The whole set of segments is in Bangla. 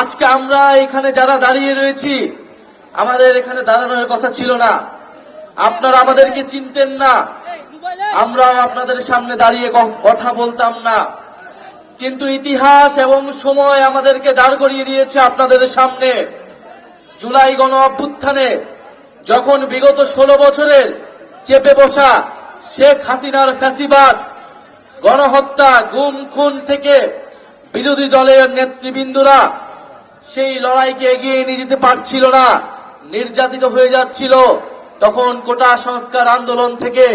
আজকে আমরা এখানে যারা দাঁড়িয়ে রয়েছি, আমাদের এখানে দাঁড়ানোর কথা ছিল না। আপনারা আমাদেরকে চিনতেন না। আমরা আপনাদের সামনে দাঁড়িয়ে কথা বলতাম না। কিন্তু ইতিহাস এবং সময় আমাদেরকে দাঁড় করিয়ে দিয়েছে আপনাদের সামনে। জুলাই গণ অভ্যুত্থানে যখন বিগত ষোলো বছরের চেপে বসা শেখ হাসিনার ফ্যাসিবাদ, গণহত্যা, গুম, খুন থেকে বিরোধী দলের নেতৃবৃন্দরা সেই লড়াইকে এগিয়ে নিয়ে যেতে পারছিল না। নির্যাতিত হয়ে যাচ্ছিল। তখন কোটা সংস্কার আন্দোলন থেকে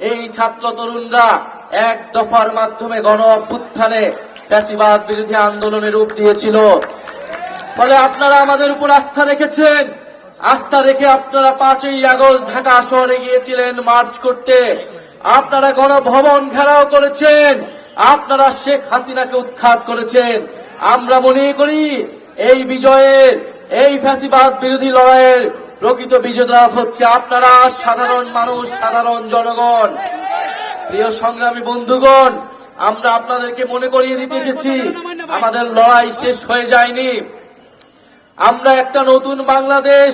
এই ছাত্র তরুণরা এক দফার মাধ্যমে গণ অভ্যুত্থানে ফ্যাসিবাদ বিরোধী আন্দোলনে রূপ দিয়েছিল। ফলে আপনারা আমাদের উপর আস্থা রেখেছেন। আস্থা রেখে আপনারা পাঁচই আগস্ট ঢাকা শহরে গিয়েছিলেন মার্চ করতে। আপনারা গণভবন ঘেরাও করেছেন। আপনারা শেখ হাসিনাকে উৎখাত করেছেন। আমরা মনে করি এই বিজয়ের, এই ফ্যাসিবাদ বিরোধী লড়াইয়ের প্রকৃত বিজেতা হচ্ছে আপনারা সাধারণ মানুষ, সাধারণ জনগণ। প্রিয় সংগ্রামী বন্ধুগণ, আমরা আপনাদেরকে মনে করিয়ে দিতে এসেছি, আমাদের লড়াই শেষ হয়ে যায়নি। আমরা একটা নতুন বাংলাদেশ,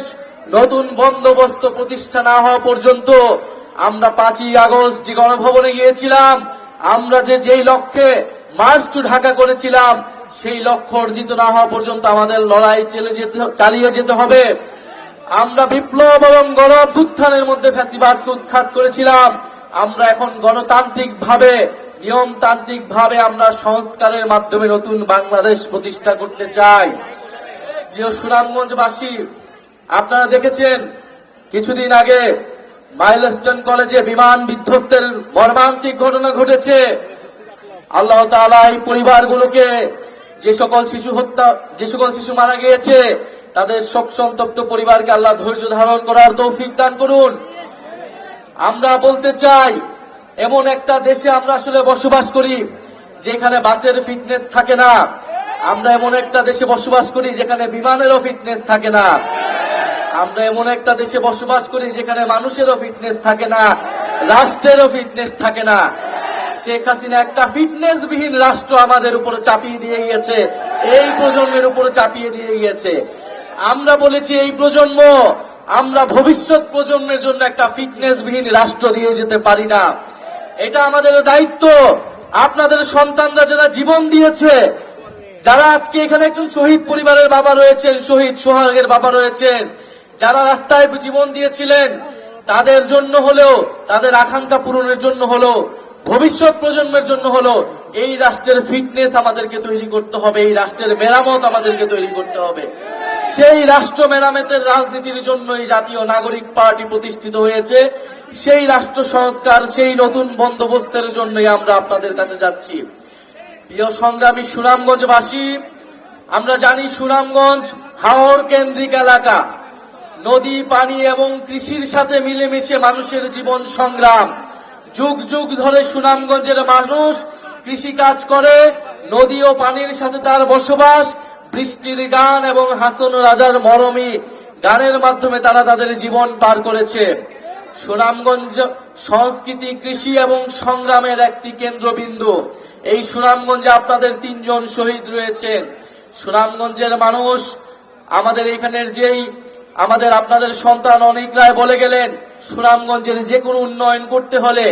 নতুন বন্দোবস্ত প্রতিষ্ঠা না হওয়া পর্যন্ত আমরা পাঁচই আগস্ট যে গণভবনে গিয়েছিলাম, আমরা যে যেই লক্ষ্যে মার্চ টু ঢাকা করেছিলাম সেই লক্ষ্য অর্জিত না হওয়া পর্যন্ত আমাদের লড়াই চলে যেতে চালিয়ে যেতে হবে। আমরা বিপ্লব এবং গণ অভ্যুত্থানের মধ্যে ফ্যাসিবাদকে উৎখাত করেছিলাম। আমরা এখন গণতান্ত্রিক ভাবে নিয়মতান্ত্রিক ভাবে আমরা সংস্কারের মাধ্যমে নতুন বাংলাদেশ প্রতিষ্ঠা করতে চাই। সুনামগঞ্জবাসী, আপনারা দেখেছেন, কিছুদিন আগে মাইলস্টন কলেজে বিমান বিধ্বস্তের মর্মান্তিক ঘটনা ঘটেছে। আল্লাহ তাআলা এই পরিবারগুলোকে যে সকল শিশু হত্যা, যে সকল শিশু মারা গিয়েছে, তাদের শোক সন্তপ্ত পরিবারকে আল্লাহ ধৈর্য ধারণ করার তৌফিক দান করুন। আমরা বলতে চাই, এমন একটা দেশে আমরা আসলে বসবাস করি, যেখানে বাসের ফিটনেস থাকে না। আমরা এমন একটা দেশে বসবাস করি, যেখানে বিমানেরও ফিটনেস থাকে না। আমরা এমন একটা দেশে বসবাস করি, যেখানে মানুষেরও ফিটনেস থাকে না, রাষ্ট্রেরও ফিটনেস থাকে না। শেখ হাসিনা একটা ফিটনেস বিহীন রাষ্ট্র আমাদের উপরে চাপিয়ে দিয়ে গিয়েছে। এই প্রজন্মের উপরে চাপিয়ে দিয়ে গিয়েছে। আমরা বলেছি, এই প্রজন্ম, আমরা ভবিষ্যৎ প্রজন্মের জন্য একটা ফিটনেস বিহীন রাষ্ট্র দিয়ে যেতে পারি না। এটা আমাদের দায়িত্ব। আপনাদের সন্তানরা যারা জীবন দিয়েছে, যারা আজকে এখানে একজন শহীদ পরিবারের বাবা রয়েছেন, শহীদ সোহাগের বাবা রয়েছেন, যারা রাস্তায় জীবন দিয়েছিলেন, তাদের জন্য হলেও, তাদের আকাঙ্ক্ষা পূরণের জন্য হলেও ভবিষ্যৎ প্রজন্মের জন্য হলো, এই রাষ্ট্রের ফিটনেস আমাদেরকে তৈরি করতে হবে, এই রাষ্ট্রের মেরামত আমাদেরকে তৈরি করতে হবে। সেই রাষ্ট্র মেরামতের রাজনীতির জন্য এই জাতীয় নাগরিক পার্টি প্রতিষ্ঠিত হয়েছে, সেই রাষ্ট্র সংস্কার, সেই নতুন বন্দোবস্তের জন্যই আমরা আপনাদের কাছে যাচ্ছি। প্রিয় সংগ্রামী সুনামগঞ্জবাসী, আমরা জানি সুনামগঞ্জ হাওর কেন্দ্রিক এলাকা। নদী, পানি এবং কৃষির সাথে মিলেমিশে মানুষের জীবন সংগ্রাম। যুগ যুগ ধরে সুনামগঞ্জের মানুষ কৃষি কাজ করে, নদী ও পানির সাথে তার বসবাস, বৃষ্টির গান এবং হাসন রাজার মরমী গানের মাধ্যমে তারা তাদের জীবন পার করেছে। সুনামগঞ্জ সংস্কৃতি, কৃষি এবং সংগ্রামের একটি কেন্দ্রবিন্দু। এই সুনামগঞ্জে আপনাদের তিনজন শহীদ রয়েছেন সুনামগঞ্জের মানুষ আমাদের এখানের যেই, আমাদের আপনাদের সন্তান অনেক রায় বলে গেলেন সুনামগঞ্জের যে কোনো উন্নয়ন করতে হলে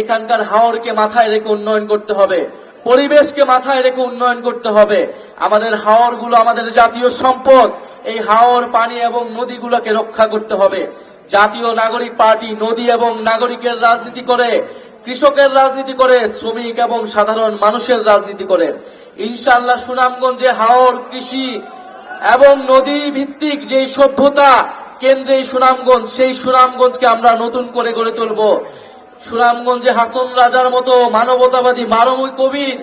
এখানকার হাওরকে মাথায় রেখে উন্নয়ন করতে হবে, পরিবেশকে মাথায় রেখে উন্নয়ন করতে হবে। আমাদের হাওরগুলো আমাদের জাতীয় সম্পদ, এই হাওর, পানি এবং নদীগুলোকে রক্ষা করতে হবে। জাতীয় নাগরিক পার্টি নদী এবং নাগরিকের রাজনীতি করে, কৃষকের রাজনীতি করে, শ্রমিক এবং সাধারণ মানুষের রাজনীতি করে। ইনশাল্লাহ সুনামগঞ্জে হাওর, কৃষি এবং নদী ভিত্তিক যে সভ্যতা কেন্দ্রে সুনামগঞ্জ, সেই সুনামগঞ্জকে আমরা নতুন করে গড়ে তুলব। সুনামগঞ্জে হাসন রাজার মতো মানবতাবাদী মারমুই কবির